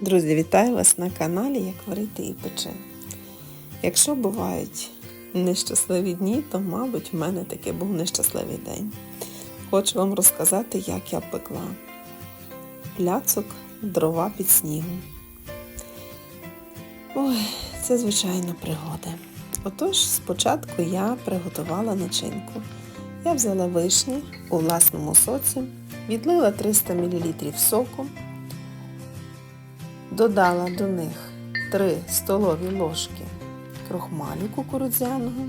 Друзі, вітаю вас на каналі Як варити і пече. Якщо бувають нещасливі дні, то, мабуть, в мене таки був нещасливий день. Хочу вам розказати, як я пекла пляцок дрова під снігом. Ой, це звичайно пригода. Отож, спочатку я приготувала начинку. Я взяла вишні у власному соці, відлила 300 мл соку, додала до них 3 столові ложки крохмалю кукурудзяного,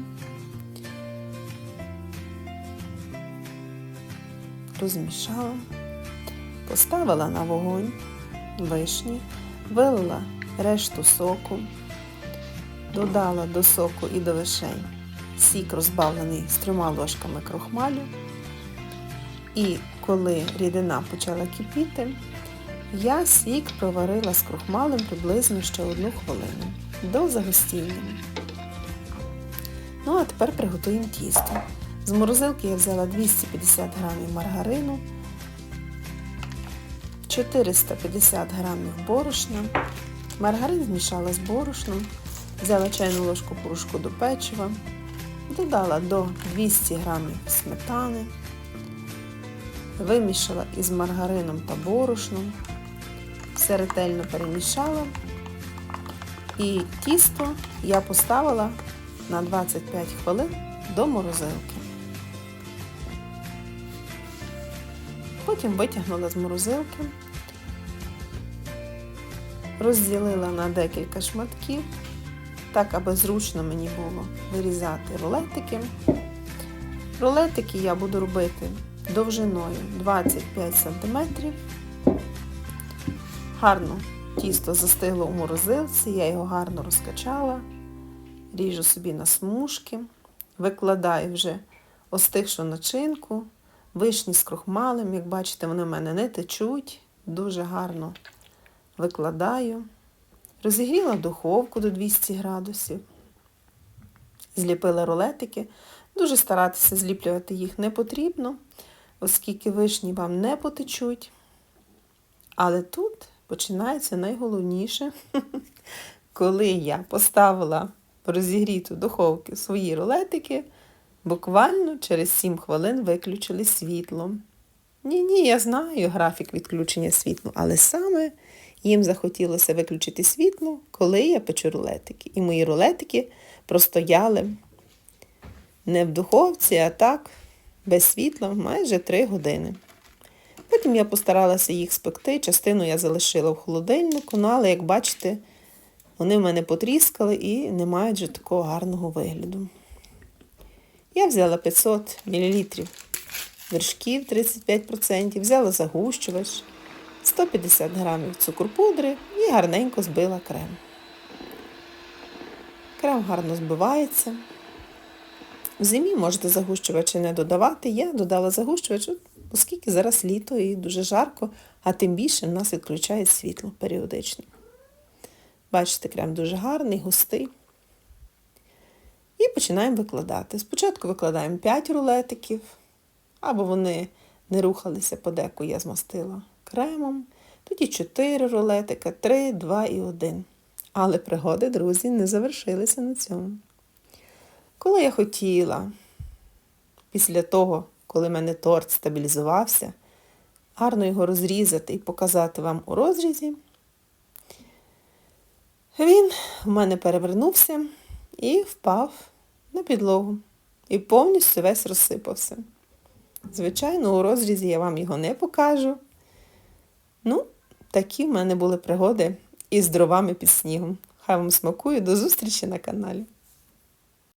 розмішала, поставила на вогонь вишні, вилила решту соку, додала до соку і до вишень сік розбавлений з трьома ложками крохмалю. І коли рідина почала кипіти, я сік проварила з крохмалем приблизно ще одну хвилину до загустіння. Ну, а тепер приготуємо тісто. З морозилки я взяла 250 г маргарину, 450 г борошна. Маргарин змішала з борошном, взяла чайну ложку порошку до печива, додала до 200 г сметани, вимішала із маргарином та борошном, все ретельно перемішала. І тісто я поставила на 25 хвилин до морозилки. Потім витягнула з морозилки, розділила на декілька шматків, так, аби зручно мені було вирізати рулетики. Рулетики я буду робити довжиною 25 см. Гарно тісто застигло у морозилці, я його гарно розкачала, ріжу собі на смужки, викладаю вже остигшу начинку, вишні з крохмалем, як бачите, вони в мене не течуть, дуже гарно викладаю. Розігріла духовку до 200 градусів, зліпила рулетики. Дуже старатися зліплювати їх не потрібно, оскільки вишні вам не потечуть. Але тут починається найголовніше, коли я поставила розігріту духовку свої рулетики, буквально через 7 хвилин виключили світло. Ні-ні, я знаю графік відключення світла, але саме їм захотілося виключити світло, коли я печу рулетики. І мої рулетики простояли не в духовці, а так, без світла, майже 3 години. Потім я постаралася їх спекти, частину я залишила в холодильнику, ну, але, як бачите, вони в мене потріскали і не мають вже такого гарного вигляду. Я взяла 500 мл вершків 35%, взяла загущувач, 150 г цукру пудри і гарненько збила крем. Крем гарно збивається. В зимі можете загущувачі не додавати. Я додала загущувач, оскільки зараз літо і дуже жарко, а тим більше в нас відключають світло періодично. Бачите, крем дуже гарний, густий. І починаємо викладати. Спочатку викладаємо 5 рулетиків, або вони не рухалися подеку, я змастила кремом. Тоді 4 рулетика, 3, 2 і 1. Але пригоди, друзі, не завершилися на цьому. Коли я хотіла, після того, коли в мене торт стабілізувався, гарно його розрізати і показати вам у розрізі, він в мене перевернувся і впав на підлогу. І повністю весь розсипався. Звичайно, у розрізі я вам його не покажу. Ну, такі в мене були пригоди із дровами під снігом. Хай вам смакує, до зустрічі на каналі.